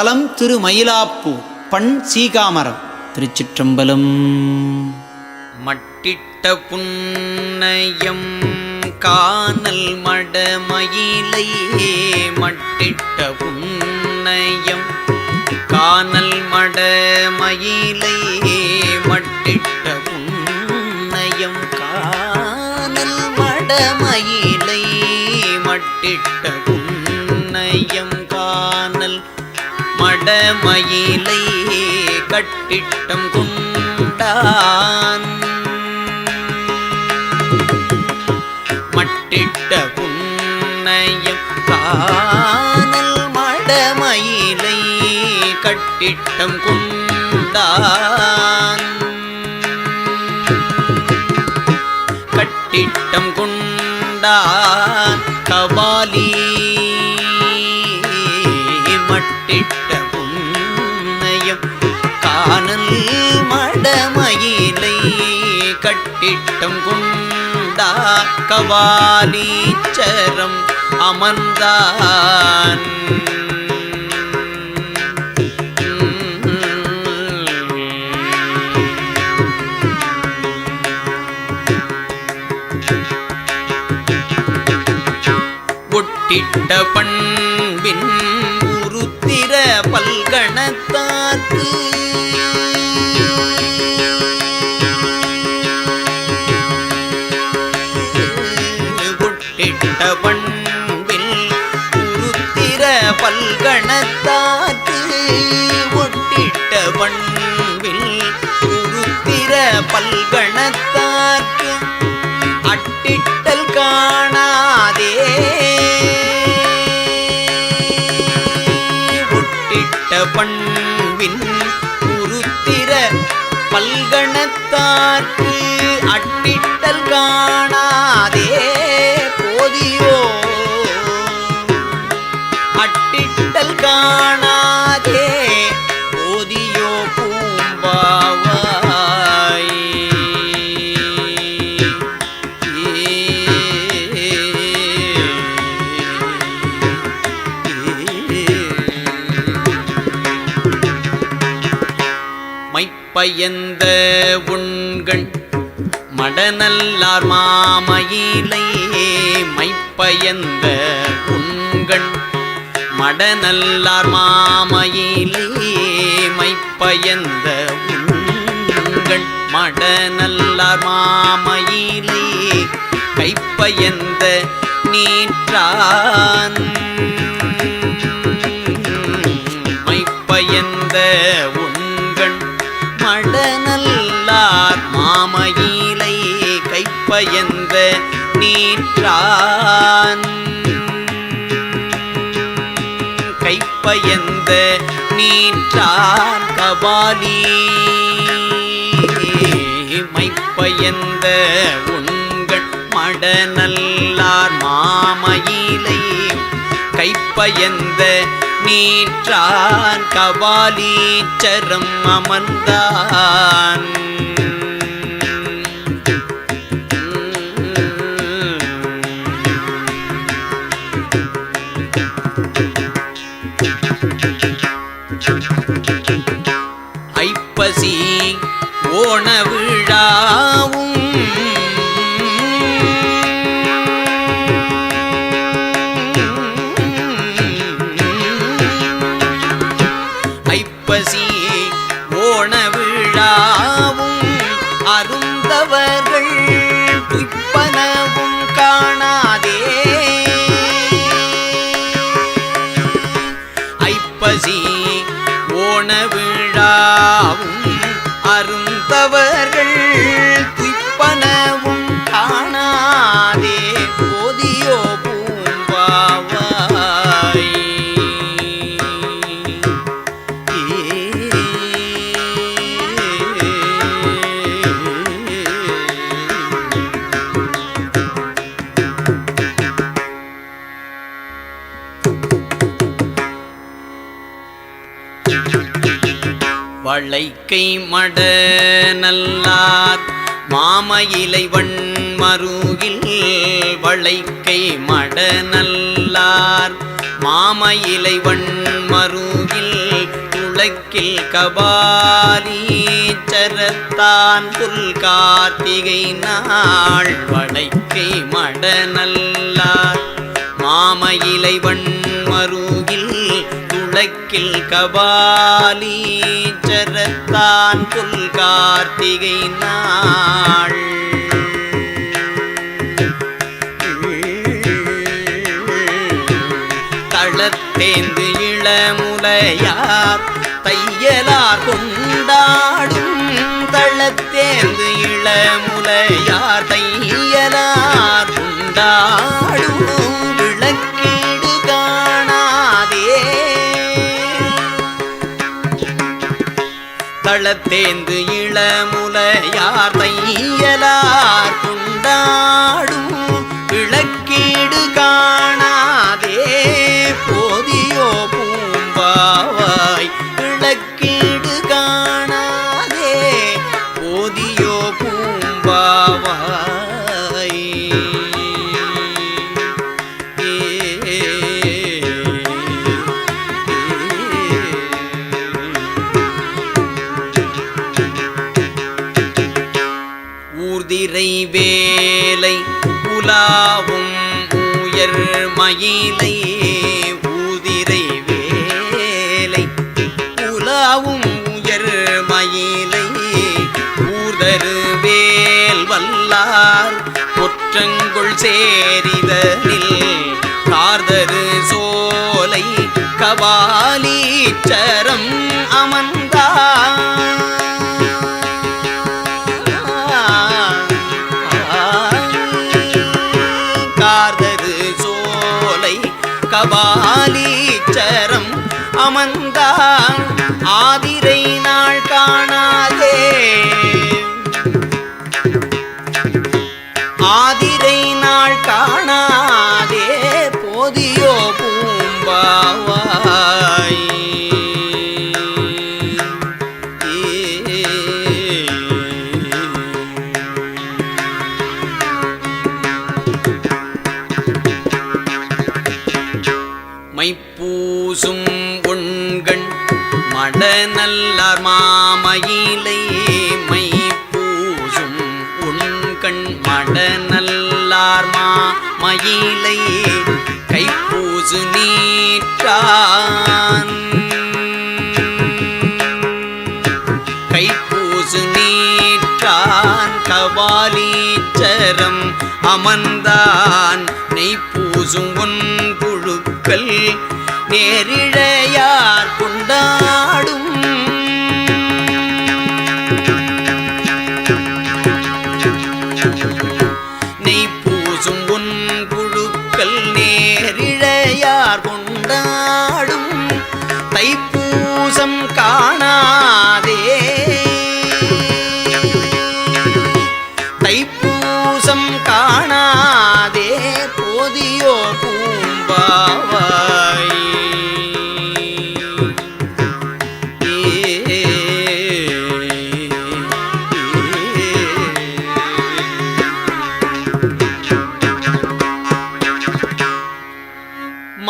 தலம் திருமயிலாப்பூ பண் சீகாமரம். திருச்சிற்றம்பலம். மட்டிட்ட புன்னயம் காணல் மடமயிலை மட்டிட்ட புன்னயம் காணல் மடமயிலை மட்டிட்ட புன்னயம் காணல் மடமயிலை மட்டிட்ட மயிலை கட்டிட்டம் குண்டான். மட்டிட்ட புன்னயம் காணல் மடமயிலை கட்டிட்டம் குண்டான். கட்டிட்டம் குண்டான் கபாலி மயிலை கட்டிட்டம் குண்டா கவாலீச்சரம் அமர்ந்தான். ஒட்டிட்ட பண் ஒட்டிட்ட உருத்திர பல்கணத்தாக்கு அட்டிட்டல் காணாதே. ஒட்டிட்ட பண்பின் உருத்திர பல்கணத்தார்க்கு மைப்பயந்த உண்கள் மடநல்லார் மாமயிலே மைப்பயந்த உண்கள் மடநல்லார் மாமயிலே மைப்பயந்த உண்கள் மடநல்லார் மாமயிலே கைப்பயந்த நீற்றான். நீற்றான் கைப்பயந்த நீற்றான் கபாலி. மைப்பயந்த உண்கள் மடநல்லார் மாமயிலை. கைப்பயந்த நீற்றான் கபாலீச்சரம் அமர்ந்தான். வளைக்கை மட நல்லார் மாமயிலை வண்மருகில் வளைக்கை மட நல்லார் மாமயிலை வண்மருகில் துளக்கில் கபாலீச்சரத்தான் புல் கார்த்திகை நாள் வளைக்கை மட நல்லார் மாமயிலை வண்மருகில் துளக்கில் கபாலீச்சரத்தான் புல் கார்த்திகை நாள். தளத்தேந்து இளமுலையார் தையலார் கொண்டாடும் தளத்தேந்து இளமுலையார் தையலார் தளத்தேந்து இளமுலையார் தையலார் உயர் ஊதிரை வேலை உலாவும் உயர் மயிலை ஊர்தரு வேல் வல்லார் ஒற்றங்குள் சேரிதனில் மடநல்லார் மை பூசும் உண்கண் மடநல்லார் மாமயிலை கைப்பூசு நீற்றான். கைப்பூசு நீற்றான் கவாலீச்சரம் அமர்ந்தான். நெய்ப்பூசும் உன் புழுக்கள் நேரிழ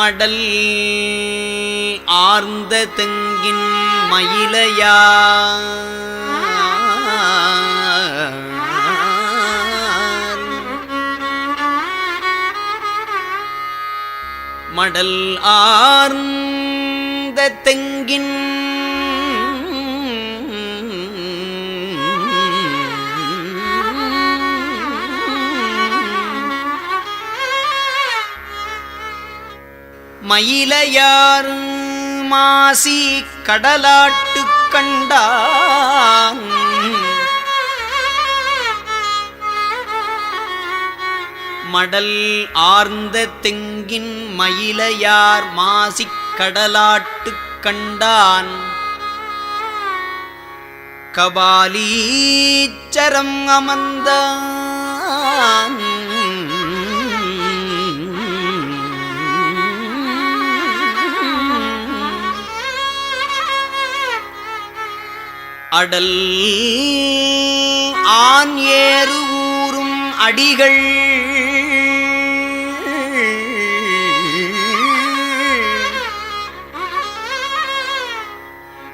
மடல் ஆர்ந்த தெங்கின் மயிலையா? மடல் ஆர்ந்த தெங்கின் மயிலையார் மாசி கடலாட்டு கண்டான் மடல் ஆர்ந்த தெங்கின் மயிலையார் மாசிக் கடலாட்டு கண்டான். கபாலீச்சரம் அமர்ந்தான். அடல். ஆண் ஏறு ஊறும் அடிகள்.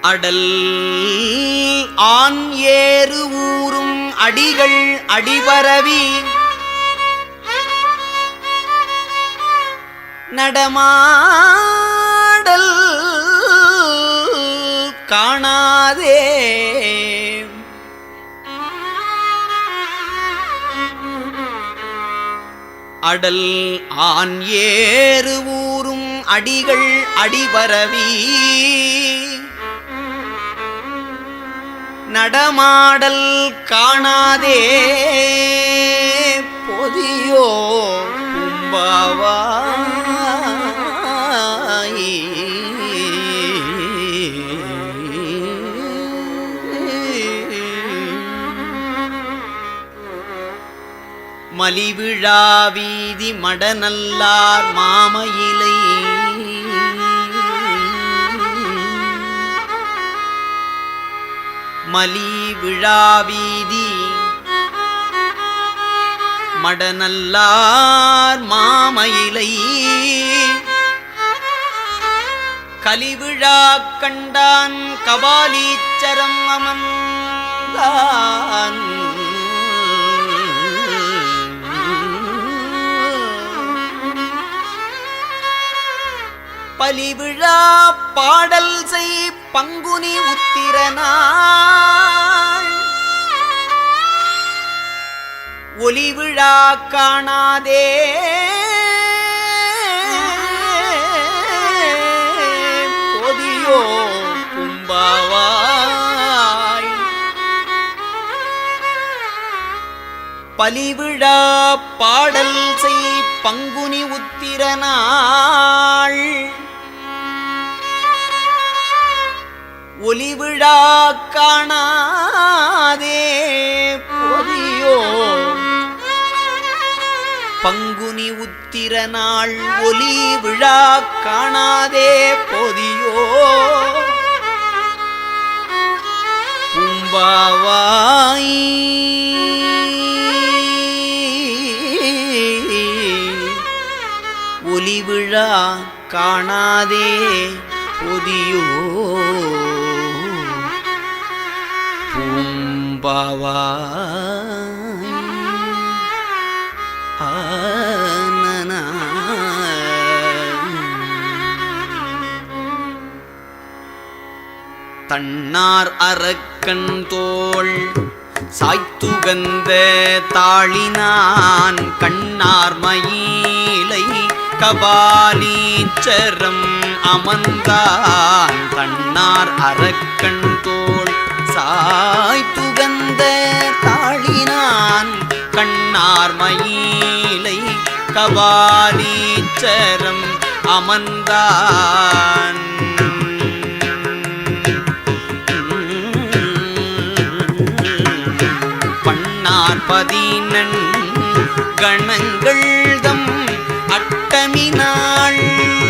அடல். ஆண் ஏறு ஊறும் அடிகள் அடிபரவி. நடமாடல். காணாதே. அடல் ஆண் ஏறு ஊரும் அடிகள் அடிபரவி நடமாடல் காணாதே. பொதியோ கும்பாவாய் மலிவிழா வீதி மடநல்லார் மாமயிலை. மலிவிழா வீதி மடநல்லார் மாமயிலை. கலிவிழா கண்டான் கபாலீச்சரம் அமர்ந்தான். பலிவிழா பாடல் செய் பங்குனி உத்திரனாள் ஒலிவிழா காணாதே. பொதியோ கும்பாவாய். பலிவிழா பாடல் செய் பங்குனி உத்திரனாள். ஒலிவிழா காணாதே. பொதியோ. பங்குனி உத்திர நாள் ஒலி விழா காணாதே. பொதியோ. பூம்பாவாய். ஒலி விழா காணாதே. பொதியோ. பூம்பாவாய் தன்னார் அரக்கன் தோள் சாய்த்துகந்த தாளினான். கண்ணார் மயிலை கபாலீச்சரம் அமர்ந்தான். தன்னார் அரக்கன் சாய் துகந்த தாழினான் கண்ணார் மயிலை கபாலீச்சரம் அமர்ந்தான். பண்ணார் பதினன் கணங்கள் தம் அட்டமினாள்.